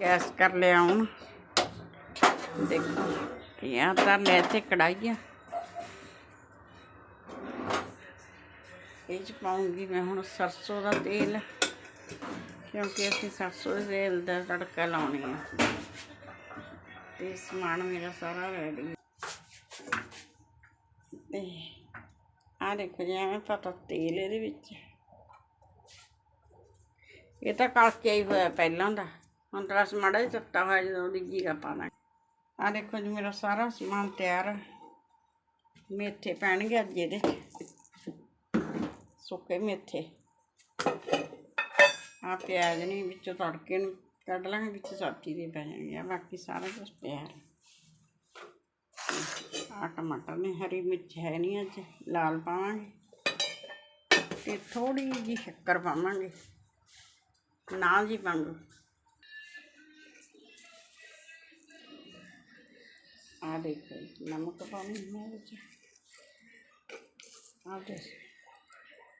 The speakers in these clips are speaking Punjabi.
ਗੈਸ ਕਰ ਲਿਆ ਹੁਣ। ਦੇਖੋ ਇਹ ਤਾਂ ਲੈ ਤੇ ਕੜਾਈ ਇਹ ਚ ਪਾਉਂਗੀ ਮੈਂ ਹੁਣ ਸਰਸੋਂ ਦਾ ਤੇਲ, ਕਿਉਂਕਿ ਅਸੀਂ ਸਰਸੋਂ ਦੇ ਤੇਲ ਦਾ ਤੜਕਾ ਲਾਉਣੀ ਆ। ਤੇ ਸਮਾਨ ਮੇਰਾ ਸਾਰਾ ਰੈਡੀ ਤੇ ਆ ਦੇਖੋ ਜੀ, ਐਵੇਂ ਪਤਾ ਤੇਲ ਇਹਦੇ ਵਿੱਚ। ਇਹ ਤਾਂ ਕਲਕੇ ਹੀ ਹੋਇਆ ਪਹਿਲਾਂ ਦਾ। ਹੁਣ ਤਾਂ ਬਸ ਮਾੜਾ ਜਿਹਾ ਚੱਟਾ ਹੋਇਆ ਜਦੋਂ ਉਹਦੀ ਜੀਰਾ ਪਾਣਾ ਆ ਦੇਖੋ ਜੀ, ਮੇਰਾ ਸਾਰਾ ਸਮਾਨ ਤਿਆਰ ਹੈ ਮੇਥੇ ਪੈਣਗੇ ਅੱਜ ਇਹਦੇ। ਸੁੱਕੇ ਮੇਥੇ। ਆ ਪਿਆਜ਼ ਨਹੀਂ, ਵਿੱਚੋਂ ਤੜਕੇ ਨੂੰ ਕੱਢ ਲਾਂਗੇ, ਵਿੱਚ ਸਬਜ਼ੀ ਦੇ ਪੈ ਜਾਣਗੇ। ਬਾਕੀ ਸਾਰਾ ਕੁਝ ਪਿਆ ਹੈ ਆ ਟਮਾਟਰ ਨੇ, ਹਰੀ ਮਿਰਚ ਹੈ ਨਹੀਂ ਅੱਜ, ਲਾਲ ਪਾਵਾਂਗੇ। ਤੇ ਥੋੜੀ ਜਿਹੀ ਸ਼ੱਕਰ ਪਾਵਾਂਗੇ। ਨਾ ਜੀ ਪਾਂਗੋ ਆ ਦੇਖੋ ਜੀ, ਨਮਕ ਪਾਉਣੀ ਵਿੱਚ ਆ ਦੇ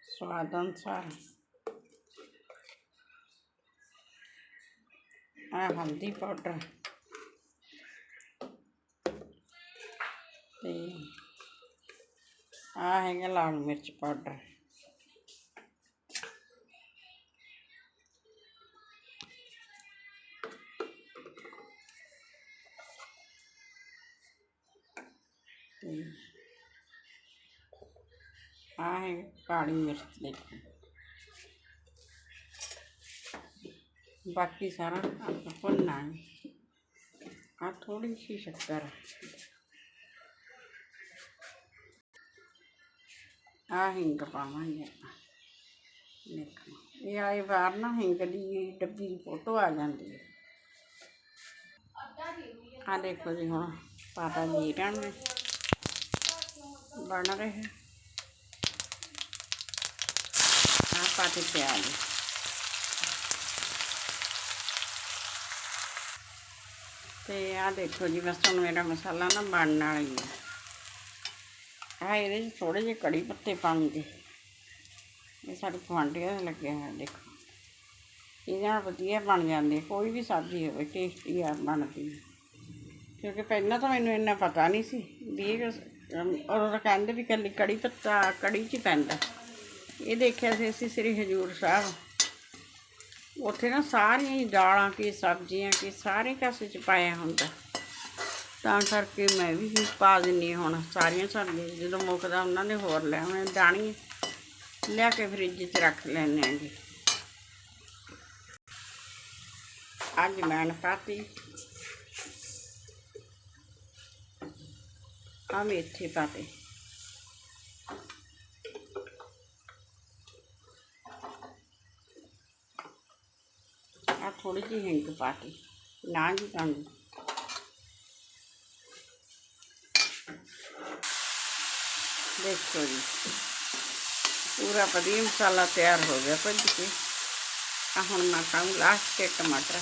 ਸਵਾਦ ਅਨੁਸਾਰ ਆ ਹਲਦੀ ਪਾਊਡਰ ਤੇ ਆ ਹੈਗਾ ਲਾਲ ਮਿਰਚ ਪਾਊਡਰ ਤੇ ਆ ਹੈ ਕਾਲੀ ਮਿਰਚ ਦੇਖੋ ਬਾਕੀ ਸਾਰਾ ਆਪਾਂ ਭੁੰਨਾਂਗੇ ਆ ਥੋੜੀ ਜਿਹੀ ਸ਼ੱਕਰ। ਆ ਹਿੰਗ ਪਾਵਾਂਗੇ ਆਪਾਂ। ਦੇਖੋ ਇਹ ਆਏ ਵਾਰ ਨਾ ਹਿੰਗ ਦੀ ਡੱਬੀ ਦੀ ਫੋਟੋ ਆ ਜਾਂਦੀ ਹੈ। ਆ ਦੇਖੋ ਜੀ ਹੁਣ ਪਾਤਾ ਜੀ ਜੀਰਾ ਨੇ ਬਣ ਰਹੇ ਆ ਪਾਤੇ ਪਿਆਜ਼। ਤੇ ਆ ਦੇਖੋ ਜੀ, ਬਸ ਹੁਣ ਮੇਰਾ ਮਸਾਲਾ ਨਾ ਬਣਨ ਵਾਲਾ ਹੀ ਹੈ। ਆ ਇਹਦੇ 'ਚ ਥੋੜੇ ਜਿਹੇ ਕੜੀ ਪੱਤੇ ਪਾਉਂਗੇ। ਇਹ ਸਾਡੇ ਕੁਆਂਟੀਆਂ ਦਾ ਲੱਗਿਆ ਹੋਇਆ, ਦੇਖੋ। ਇਹਦੇ ਨਾਲ ਵਧੀਆ ਬਣ ਜਾਂਦੀ ਕੋਈ ਵੀ ਸਬਜ਼ੀ ਹੋਵੇ ਟੇਸਟੀ ਆ, ਬਣਦੀ। ਕਿਉਂਕਿ ਪਹਿਲਾਂ ਤਾਂ ਮੈਨੂੰ ਇੰਨਾ ਪਤਾ ਨਹੀਂ ਸੀ ਵੀ ਇਹ ਉਦੋਂ ਤਾਂ ਕਹਿੰਦੇ ਵੀ ਕੱਲੀ ਕੜੀ ਪੱਤਾ, ਕੜੀ 'ਚ ਪੈਂਦਾ। ਇਹ ਦੇਖਿਆ ਸੀ ਅਸੀਂ ਸ੍ਰੀ ਹਜੂਰ ਸਾਹਿਬ। ਉੱਥੇ ਨਾ ਸਾਰੀਆਂ ਹੀ ਦਾਲਾਂ ਕੀ ਸਬਜ਼ੀਆਂ ਕੀ ਸਾਰੇ ਕਾਸੇ 'ਚ ਪਾਇਆ ਹੁੰਦਾ। ਤਾਂ ਕਰਕੇ ਮੈਂ ਵੀ ਪਾ ਦਿੰਦੀ ਹੁਣ ਸਾਰੀਆਂ ਸਬਜ਼ੀਆਂ, ਜਦੋਂ ਮੁੱਕਦਾ ਉਹਨਾਂ ਨੇ ਹੋਰ ਲੈ ਆਉਣੇ ਦਾਣੀ ਲਿਆ ਕੇ ਫ੍ਰਿਜ 'ਚ ਰੱਖ ਲੈਣੇ ਆਂਗੇ ਅੱਜ ਮੈਂ ਪਾਤੀ। ਆ ਮੇਥੇ ਪਾਤੇ ਆ ਥੋੜੀ ਜਿਹੀ ਹਿੰਗ ਪਾਤੀ ਨਾ ਜੀ ਪਾਉਂਗੀ ਦੇਖੋ ਜੀ ਪੂਰਾ ਵਧੀਆ ਮਸਾਲਾ ਤਿਆਰ ਹੋ ਗਿਆ ਭੱਜ ਕੇ ਆ ਹੁਣ ਮੈਂ ਪਾਉਂ ਲਾਸਟ ਤੇ ਟਮਾਟਰ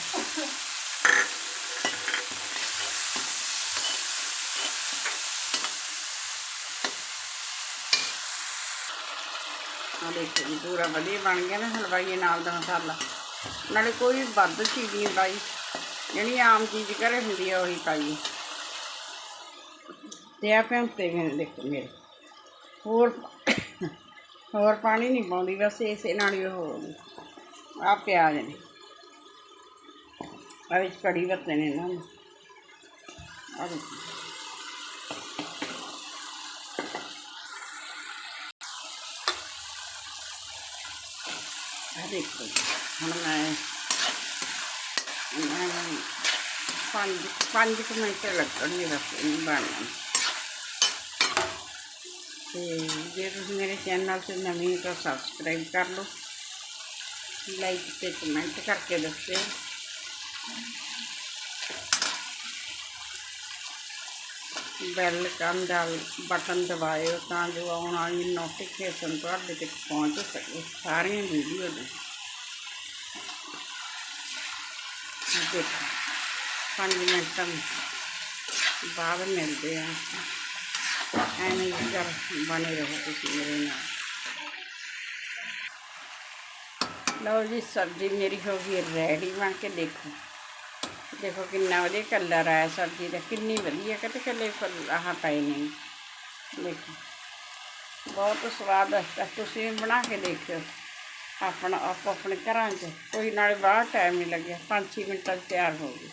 ਆ ਦੇਖੋ ਜੀ, ਪੂਰਾ ਵਧੀਆ ਬਣ ਗਿਆ ਨਾ ਹਲਵਾਈ ਨਾਲ ਦਾ ਮਸਾਲਾ। ਨਾਲੇ ਕੋਈ ਵੱਧ ਚੀਜ਼ ਨਹੀਂ ਪਾਈ, ਜਿਹੜੀ ਆਮ ਚੀਜ਼ ਘਰੇ ਹੁੰਦੀ ਆ, ਉਹੀ ਪਾਈ। ਤੇ ਆ ਭੰਤੇ ਗਏ ਦੇਖੋ ਮੇਰੇ, ਹੋਰ ਹੋਰ ਪਾਣੀ ਨਹੀਂ ਪਾਉਂਦੀ, ਬਸ ਇਸੇ ਨਾਲ ਹੀ ਉਹ ਆ ਪਿਆਜ਼ ਨੇ। ਆ ਵਿੱਚ ਕੜੀ ਪੱਤੇ ਨੇ। ਨਾ ਆ ਦੇਖੋ। ਆ ਦੇਖੋ ਹੁਣ ਮੈਂ ਮੈਂ ਪੰਜ ਪੰਜ ਕੁ ਮਿੰਟ ਲੱਗਣਗੇ ਬਸ ਇਹਨੂੰ ਬਣਨ। ਨੂੰ। ਤੇ ਜੇ ਤੁਸੀਂ ਮੇਰੇ ਚੈਨਲ 'ਤੇ ਨਵੀਂ ਹੋ ਤਾਂ ਸਬਸਕ੍ਰਾਈਬ ਕਰ ਲਓ। ਲਾਈਕ ਤੇ ਕਮੈਂਟ ਕਰਕੇ ਦੱਸਿਓ। ਬੈਲ ਕਮ ਦਾ ਬਟਨ ਦਬਾਇਓ ਤਾਂ ਜੋ ਆਉਣ ਵਾਲੀ ਨੋਟੀਫਿਕੇਸ਼ਨ ਤੁਹਾਡੇ ਤੱਕ ਪਹੁੰਚ ਸਕੇ ਸਾਰੀਆਂ ਵੀਡੀਓ ਦੀ ਦੇਖੋ ਪੰਜ ਮਿੰਟਾਂ ਬਾਅਦ ਮਿਲਦੇ ਆ ਐਵੇਂ ਹੀ ਘਰ ਬਣੇ ਰਹੋ ਤੁਸੀਂ ਮੇਰੇ ਨਾਲ ਲਓ ਜੀ ਸਬਜ਼ੀ ਮੇਰੀ ਹੋ ਗਈ ਰੈਡੀ ਬਣ ਕੇ ਦੇਖੋ ਦੇਖੋ ਕਿੰਨਾ ਵਧੀਆ ਕਲਰ ਆਇਆ ਸਬਜ਼ੀ ਦਾ ਕਿੰਨੀ ਵਧੀਆ ਕਿਤੇ ਕੱਲੇ ਫੁੱਲ ਆਹ ਪਏ ਨੇ ਦੇਖੋ ਬਹੁਤ ਸਵਾਦਿਸ਼ਟ ਹੈ ਤੁਸੀਂ ਵੀ ਬਣਾ ਕੇ ਦੇਖਿਓ ਆਪਣਾ ਆਪ ਆਪਣੇ ਘਰਾਂ 'ਚ ਕੋਈ ਨਾਲੇ ਬਾਹਰ ਟਾਈਮ ਨਹੀਂ ਲੱਗਿਆ ਪੰਜ ਛੇ ਮਿੰਟਾਂ 'ਚ ਤਿਆਰ ਹੋ ਗਈ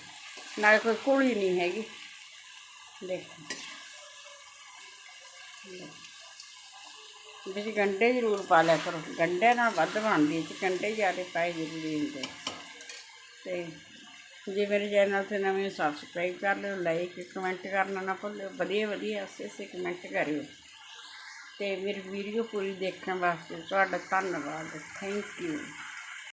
ਨਾਲੇ ਕੋਈ ਕੋਲੀ ਨਹੀਂ ਹੈਗੀ ਦੇਖੋ ਵਿੱਚ ਗੰਡੇ ਜ਼ਰੂਰ ਪਾ ਲਿਆ ਕਰੋ ਗੰਡੇ ਨਾਲ ਵੱਧ ਬਣਦੀ ਹੈ ਚ ਗੰਡੇ ਜ਼ਿਆਦਾ ਪਾਏ ਜ਼ਰੂਰੀ ਹੁੰਦੇ ਤੇ ਜੇ ਮੇਰੇ ਚੈਨਲ ਤੇ ਨਵੇਂ ਸਬਸਕ੍ਰਾਈਬ ਕਰ ਲਿਓ ਲਾਈਕ ਕਮੈਂਟ ਕਰਨਾ ਨਾ ਭੁੱਲਿਓ। ਵਧੀਆ ਵਧੀਆ ਅਸੇ ਸੇ ਕਮੈਂਟ ਕਰਿਓ। ਤੇ ਮੇਰੀ ਵੀਡੀਓ ਪੂਰੀ ਦੇਖਣ ਵਾਸਤੇ ਤੁਹਾਡਾ ਧੰਨਵਾਦ। Thank you